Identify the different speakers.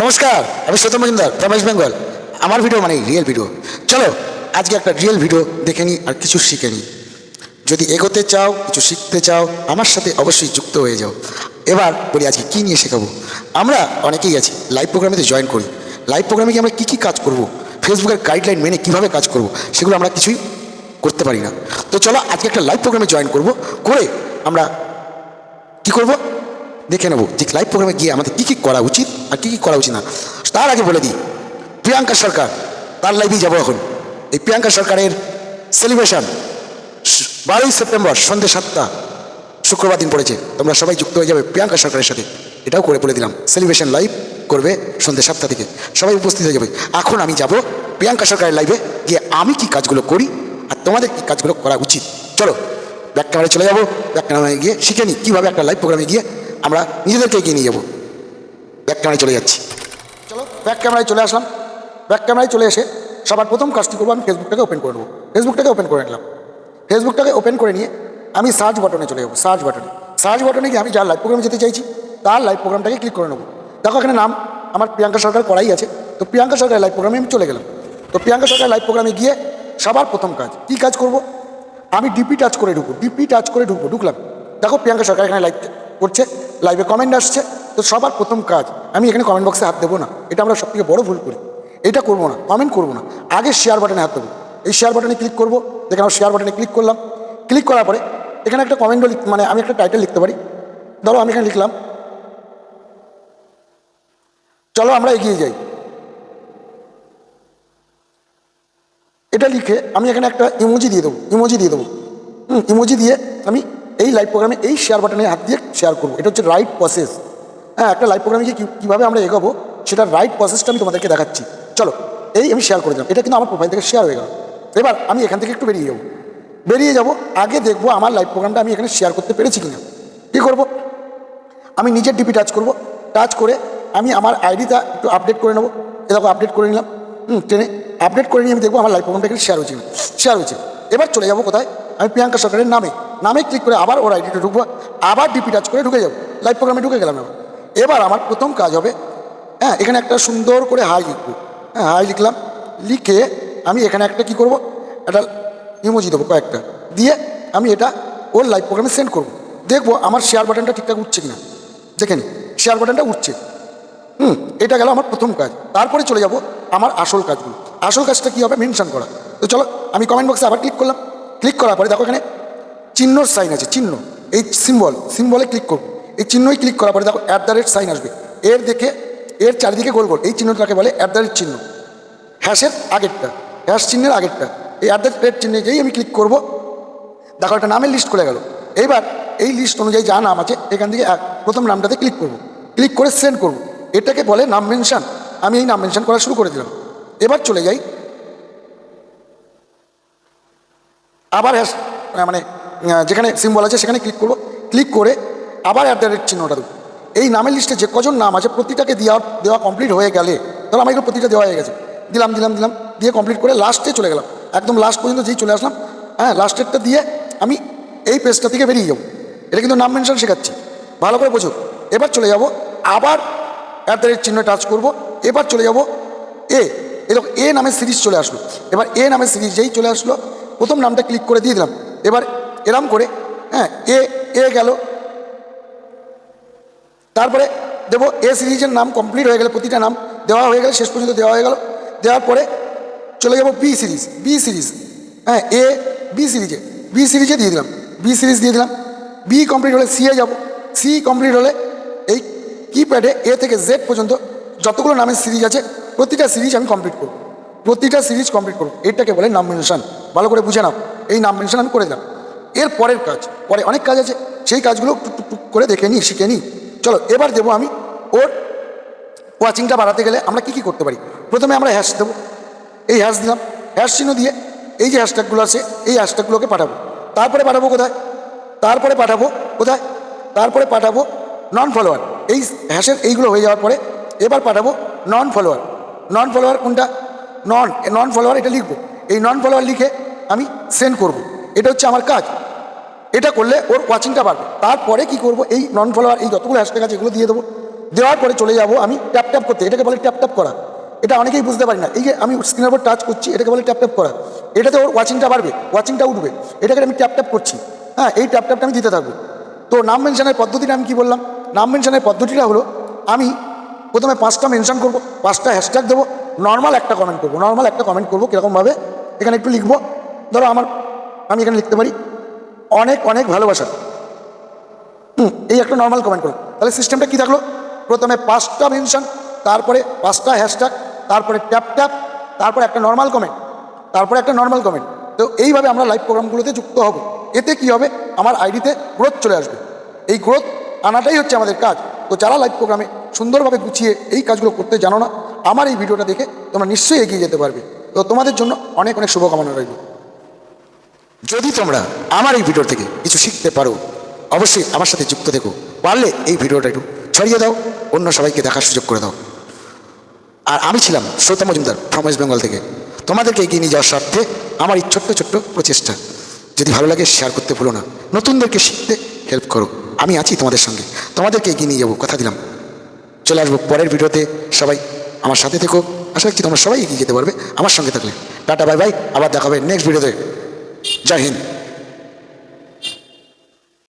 Speaker 1: নমস্কার, আমি Satyam Majumdar from West Bengal আমার ভিডিও মানে রিয়েল ভিডিও চলো, আজকে একটা রিয়েল ভিডিও দেখে নিই আর কিছু শিখে নিই। যদি এগোতে চাও, কিছু শিখতে চাও, আমার সাথে অবশ্যই যুক্ত হয়ে যাও। এবার বলি আজকে কী নিয়ে শেখাবো? আমরা অনেকেই আছি লাইভ প্রোগ্রামেতে জয়েন করি। লাইভ প্রোগ্রামে কি আমরা কী কী কাজ করব? ফেসবুকের গাইডলাইন মেনে কীভাবে কাজ করব? সেগুলো আমরা কিছুই করতে পারি না। তো চলো, আজকে একটা লাইভ প্রোগ্রামে জয়েন করব। করে আমরা কি করব? দেখে নেব যে লাইভ প্রোগ্রামে গিয়ে আমাদের কী কী করা উচিত আর কী কী করা উচিত না। তার আগে বলে দিই, প্রিয়াঙ্কা সরকার, তার লাইভেই যাব এখন। এই প্রিয়াঙ্কা সরকারের সেলিব্রেশন বারোই সেপ্টেম্বর সন্ধ্যে সাতটা, শুক্রবার দিন পড়েছে। তোমরা সবাই যুক্ত হয়ে যাবে প্রিয়াঙ্কা সরকারের সাথে। এটাও করে বলে দিলাম সেলিব্রেশন লাইভ করবে সন্ধ্যে সাতটা থেকে। সবাই উপস্থিত হয়ে যাবে। এখন আমি যাব প্রিয়াঙ্কা সরকারের লাইভে গিয়ে আমি কি কাজগুলো করি আর তোমাদের কি কাজগুলো করা উচিত। চলো, ব্যাক ক্যামেরায় চলে যাব। ব্যাক ক্যামেরায় গিয়ে শিখে নিই কীভাবে একটা লাইভ প্রোগ্রামে গিয়ে আমরা নিজেদেরকে এগিয়ে নিয়ে যাব। ব্যাক ক্যামেরায় চলে যাচ্ছি। চলো ব্যাক ক্যামেরায় চলে আসলাম। ব্যাক ক্যামেরায় চলে এসে সবার প্রথম কাজটি করব, আমি ফেসবুকটাকে ওপেন করে নেব। ফেসবুকটাকে ওপেন করে নিলাম। ফেসবুকটাকে ওপেন করে নিয়ে আমি সার্চ বাটনে চলে যাব সার্চ বাটনে সার্চ বাটনে গিয়ে আমি যার লাইভ প্রোগ্রামে যেতে চাইছি, তার লাইভ প্রোগ্রামটাকে ক্লিক করে নেব। দেখো, এখানে নাম আমার প্রিয়াঙ্কা সরকার করাই আছে। তো প্রিয়াঙ্কা সরকার লাইভ প্রোগ্রামে আমি চলে গেলাম। তো প্রিয়াঙ্কা সরকার লাইভ প্রোগ্রামে গিয়ে সবার প্রথম কাজ, কী কাজ করব? আমি ডিপি টাচ করে ঢুকবো ডিপি টাচ করে ঢুকবো, ঢুকলাম। দেখো, প্রিয়াঙ্কা সরকার এখানে লাইভ করছে লাইভে কমেন্ট আসছে। তো সবার প্রথম কাজ, আমি এখানে কমেন্ট বক্সে হাত দেবো না। এটা আমরা সবথেকে বড় ভুল করি। এটা করব না কমেন্ট করব না। আগে শেয়ার বাটনে হাত দেবো। এই শেয়ার বাটনে ক্লিক করব দেখে আমার শেয়ার বাটনে ক্লিক করলাম। ক্লিক করার পরে, এখানে একটা কমেন্টও লিখ মানে আমি একটা টাইটেল লিখতে পারি। ধরো আমি এখানে লিখলাম, চলো আমরা এগিয়ে যাই। এটা লিখে আমি এখানে একটা ইমোজি দিয়ে দেবো ইমোজি দিয়ে দেবো। হুম ইমোজি দিয়ে আমি এই লাইভ প্রোগ্রামে এই শেয়ার বাটনে হাত দিয়ে শেয়ার করব। এটা হচ্ছে রাইট প্রসেস হ্যাঁ একটা লাইভ প্রোগ্রামে গিয়ে কীভাবে আমরা এগোবো সেটার রাইট প্রসেসটা আমি তোমাদেরকে দেখাচ্ছি। চলো, এই আমি শেয়ার করে দিলাম। এটা কিন্তু আমার প্রোফাইল থেকে শেয়ার হয়ে গেল। এবার আমি এখান থেকে একটু বেরিয়ে যাব। বেরিয়ে যাব, আগে দেখব আমার লাইভ প্রোগ্রামটা আমি এখানে শেয়ার করতে পেরেছি কিনা। কী করব? আমি নিজের ডিপি টাচ করব। টাচ করে আমি আমার আইডিটা একটু আপডেট করে নেব। এরকম আপডেট করে নিলাম। হুম ট্রেনে আপডেট করে নিয়ে আমি দেখব আমার লাইভ প্রোগ্রামটা এখানে শেয়ার হয়েছে শেয়ার হয়েছে। এবার চলে যাব কোথায়? আমি প্রিয়াঙ্কা সরকারের নামে। নামে ক্লিক করে আবার ওর আইডিটা ঢুকবো, আবার ডিপি টাচ করে ঢুকে যাব। লাইভ প্রোগ্রামে ঢুকে গেলাম এবার। এবার আমার প্রথম কাজ হবে হ্যাঁ এখানে একটা সুন্দর করে হাই লিখব। হ্যাঁ হাই লিখলাম, লিখে আমি এখানে একটা কি করব? একটা ইমোজি দেবো কয়েকটা। দিয়ে আমি এটা ওর লাইভ প্রোগ্রামে সেন্ড করব। দেখব আমার শেয়ার বাটনটা ঠিকঠাক উঠছে কিনা। দেখে নি শেয়ার বাটনটা উঠছে। হুম, এটা গেল আমার প্রথম কাজ। তারপরে চলে যাব আমার আসল কাজগুলো। আসল কাজটা কী হবে? মেনশন করা। তো চলো, আমি কমেন্ট বক্সে আবার ক্লিক করলাম। ক্লিক করার পরে দেখো এখানে চিহ্নর সাইন আছে, চিহ্ন। এই সিম্বল সিম্বলে ক্লিক করব। এই চিহ্নই ক্লিক করার পরে দেখো অ্যাট দ্য রেট সাইন আসবে। এর দেখে, এর চারিদিকে গোল গোল। এই চিহ্নটাকে বলে? অ্যাট দ্য রেট চিহ্ন। হ্যাশের আগেরটা। হ্যাশ চিহ্নের আগেরটা। এই অ্যাট দ্য রেট চিহ্নে যেই আমি ক্লিক করব, দেখো একটা নামের লিস্ট খুলে গেল। এইবার এই লিস্ট অনুযায়ী যা নাম আছে, এখান থেকে প্রথম নামটাতে ক্লিক করব। ক্লিক করে সেন্ড করব। এটাকে বলে নাম মেনশন আমি এই নাম মেনশন করা শুরু করে দিলাম। এবার চলে যাই। আবার হ্যাশ মানে যেখানে সিম্বল আছে, সেখানে ক্লিক করব। ক্লিক করে আবার অ্যাট দ্য রেট চিহ্নটা দেবো। এই নামের লিস্টে যে কজন নাম আছে, প্রতিটাকে দেওয়া দেওয়া কমপ্লিট হয়ে গেলে, ধরো আমার এগুলো প্রতিটা দেওয়া হয়ে গেছে। দিলাম দিলাম দিলাম, দিয়ে কমপ্লিট করে লাস্টে চলে গেলাম। একদম লাস্ট পর্যন্ত যেই চলে আসলাম হ্যাঁ লাস্টেরটা দিয়ে আমি এই পেজটা থেকে বেরিয়ে যাব। এটা কিন্তু নাম মেনশন শেখাচ্ছি। ভালো করে বোঝো। এবার চলে যাব, আবার অ্যাট দ্য রেট চিহ্ন টাচ করব। এবার চলে যাব এ এরকম এ নামের সিরিজ চলে আসলো। এবার এ নামের সিরিজ যেই চলে আসলো, প্রথম নামটা ক্লিক করে দিয়ে দিলাম। এবার এরম করে হ্যাঁ এ এ গেল। তারপরে দেবো, এ সিরিজের নাম কমপ্লিট হয়ে গেলে, প্রতিটা নাম দেওয়া হয়ে গেলে, শেষ পর্যন্ত দেওয়া হয়ে গেল। দেওয়ার পরে চলে যাব বি সিরিজ বি সিরিজ হ্যাঁ এ বি সিরিজে বি সিরিজে দিয়ে দিলাম বি সিরিজ দিয়ে দিলাম। বি কমপ্লিট হলে সি এ যাব। সি কমপ্লিট হলে এই কিপ্যাডে এ থেকে জেড পর্যন্ত যতগুলো নামের সিরিজ আছে, প্রতিটা সিরিজ আমি কমপ্লিট করব। প্রতিটা সিরিজ কমপ্লিট করব। এটাকে বলে নাম মেনশন ভালো করে বুঝে নাও। এই নাম মেনশন আমি করে দিলাম। এর পরের কাজ, পরে অনেক কাজ আছে, সেই কাজগুলো টুক টুক করে দেখে নিই, শিখে নিই। চলো, এবার দেবো আমি ওর ওয়াচিংটা বাড়াতে গেলে আমরা কি কি করতে পারি? প্রথমে আমরা হ্যাশ দেবো। এই হ্যাশ দিলাম। হ্যাশ চিহ্ন দিয়ে এই যে হ্যাশট্যাগুলো আছে, এই হ্যাশট্যাগুলোকে পাঠাবো। তারপরে পাঠাবো কোথায়? তারপরে পাঠাবো কোথায়? তারপরে পাঠাবো নন ফলোয়ার এই হ্যাশের এইগুলো হয়ে যাওয়ার পরে এবার পাঠাবো নন ফলোয়ার নন ফলোয়ার কোনটা? নন নন ফলোয়ার এটা লিখব। এই নন ফলোয়ার লিখে আমি সেন্ড করব। এটা হচ্ছে আমার কাজ। এটা করলে ওর ওয়াচিংটা বাড়বে। তারপরে কি করব? এই নন ফলোয়ার এই যতগুলো হ্যাশট্যাগ আছে, এগুলো দিয়ে দেবো। দেওয়ার পরে চলে যাব আমি ট্যাপ ট্যাপ করতে। এটাকে বলে ট্যাপ ট্যাপ করা। এটা অনেকেই বুঝতে পারি না। এই যে আমি স্ক্রিনের উপর টাচ করছি, এটাকে বলে ট্যাপ ট্যাপ করা। এটাতে ওর ওয়াচিংটা বাড়বে ওয়াচিংটা উঠবে। এটাকে আমি ট্যাপ ট্যাপ করছি। হ্যাঁ এই ট্যাপ ট্যাপটা আমি দিতে থাকব। তো নাম মেনশনের পদ্ধতিটা আমি কি বললাম? নাম মেনশনের পদ্ধতিটা হলো, আমি প্রথমে পাঁচটা মেনশন করব, পাঁচটা হ্যাশট্যাগ দেবো। নর্মাল একটা কমেন্ট করব। নর্মাল একটা কমেন্ট করব, কীরকমভাবে? এখানে একটু লিখব। ধরো আমার আমি এখানে লিখতে পারি, অনেক অনেক ভালোবাসা। হুম, এই একটা নর্মাল কমেন্ট করো। তাহলে সিস্টেমটা কি থাকল? প্রথমে পাঁচটা মেনশন তারপরে পাঁচটা হ্যাশট্যাগ তারপরে ট্যাপ ট্যাপ তারপরে একটা নর্মাল কমেন্ট তারপরে একটা নর্মাল কমেন্ট তো এইভাবে আমরা লাইভ প্রোগ্রামগুলোতে যুক্ত হব। এতে কি হবে? আমার আইডিতে গ্রোথ চলে আসবে। এই গ্রোথ আনাটাই হচ্ছে আমাদের কাজ। তো যারা লাইভ প্রোগ্রামে সুন্দরভাবে গুছিয়ে এই কাজগুলো করতে জানো না, আমার এই ভিডিওটা দেখে তোমরা নিশ্চয়ই এগিয়ে যেতে পারবে। তো তোমাদের জন্য অনেক অনেক শুভকামনা রইল। যদি তোমরা আমার এই ভিডিও থেকে কিছু শিখতে পারো, অবশ্যই আমার সাথে যুক্ত থেকো। পারলে এই ভিডিওটা একটু ছড়িয়ে দাও, অন্য সবাইকে দেখার সুযোগ করে দাও। আর আমি ছিলাম Souta Majumdar from West Bengal থেকে। তোমাদেরকে এগিয়ে নিয়ে যাওয়ার স্বার্থে আমার এই ছোট্ট ছোট্ট প্রচেষ্টা। যদি ভালো লাগে শেয়ার করতে ভুলো না। নতুনদেরকে শিখতে হেল্প করো। আমি আছি তোমাদের সঙ্গে। তোমাদেরকে এগিয়ে নিয়ে যাব, কথা দিলাম। চলে আসব পরের ভিডিওতে সবাই আমার সাথে থেকো। আশা করছি তোমরা সবাই এগিয়ে যেতে পারবে আমার সঙ্গে থাকলে। টাটা বাই বাই আবার দেখাবে নেক্সট ভিডিওতে জয়